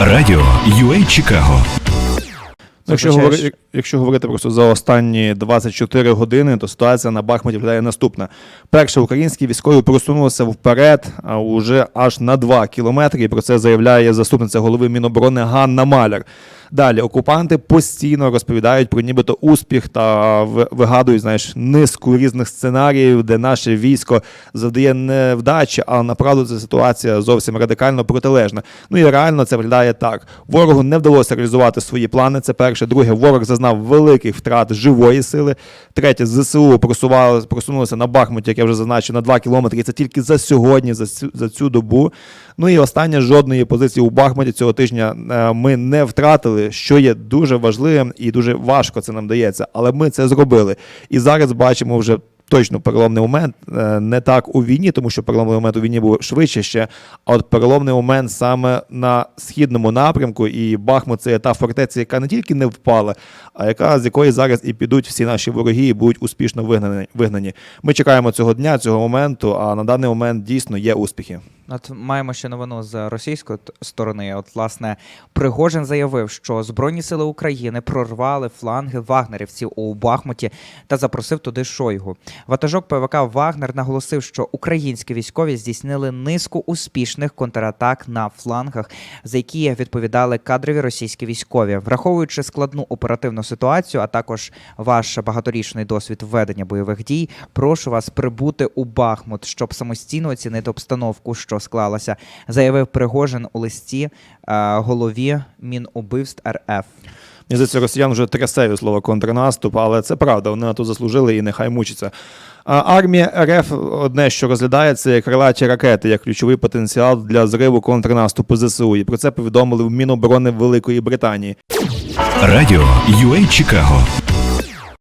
Радіо UA Чикаго. Ну, Якщо, говорити, говори, якщо говорити просто за останні 24 години, то ситуація на Бахмуті виглядає наступна. Перше, українські військові просунулися вперед, а уже аж на 2 кілометри. І про це заявляє заступниця голови Міноборони Ганна Маляр. Далі окупанти постійно розповідають про нібито успіх та вигадують знаєш низку різних сценаріїв, де наше військо завдає невдачі, а направду ця ситуація зовсім радикально протилежна. Ну і реально це виглядає так: ворогу не вдалося реалізувати свої плани. Це перше. Друге, ворог зазнав великих втрат живої сили. Третє, ЗСУ просували, просунулися на Бахмуті, як я вже зазначив, на 2 кілометри. І це тільки за сьогодні, за цю, за цю добу. Ну і останнє жодної позиції у Бахмуті цього тижня е, ми не втратили, що є дуже важливим і дуже важко це нам дається. Але ми це зробили. І зараз бачимо вже. Точно переломний момент е, не так у війні, тому що переломний момент у війні був швидше ще. А от переломний момент саме на східному напрямку, і Бахмут це та фортеця, яка не тільки не впала, а яка з якої зараз і підуть всі наші вороги і будуть успішно вигнані. Ми чекаємо цього дня, цього моменту. А на даний момент дійсно є успіхи. От маємо ще новину з російської сторони. От, власне, Пригожин заявив, що Збройні сили України прорвали фланги вагнерівців у Бахмуті та запросив туди Шойгу. Ватажок ПВК Вагнер наголосив, що українські військові здійснили низку успішних контратак на флангах, за які відповідали кадрові російські військові, враховуючи складну оперативну ситуацію, а також ваш багаторічний досвід ведення бойових дій. Прошу вас прибути у Бахмут, щоб самостійно оцінити обстановку, що склалася, заявив Пригожин у листі е, голові Мінубивств РФ. Мені здається, росіян вже трясе від слова контрнаступ, але це правда, вони на то заслужили і нехай мучаться. Армія РФ одне, що розглядає, це як крилаті ракети, як ключовий потенціал для зриву контрнаступу ЗСУ. І про це повідомили в Міноборони Великої Британії. Радіо UA Чикаго.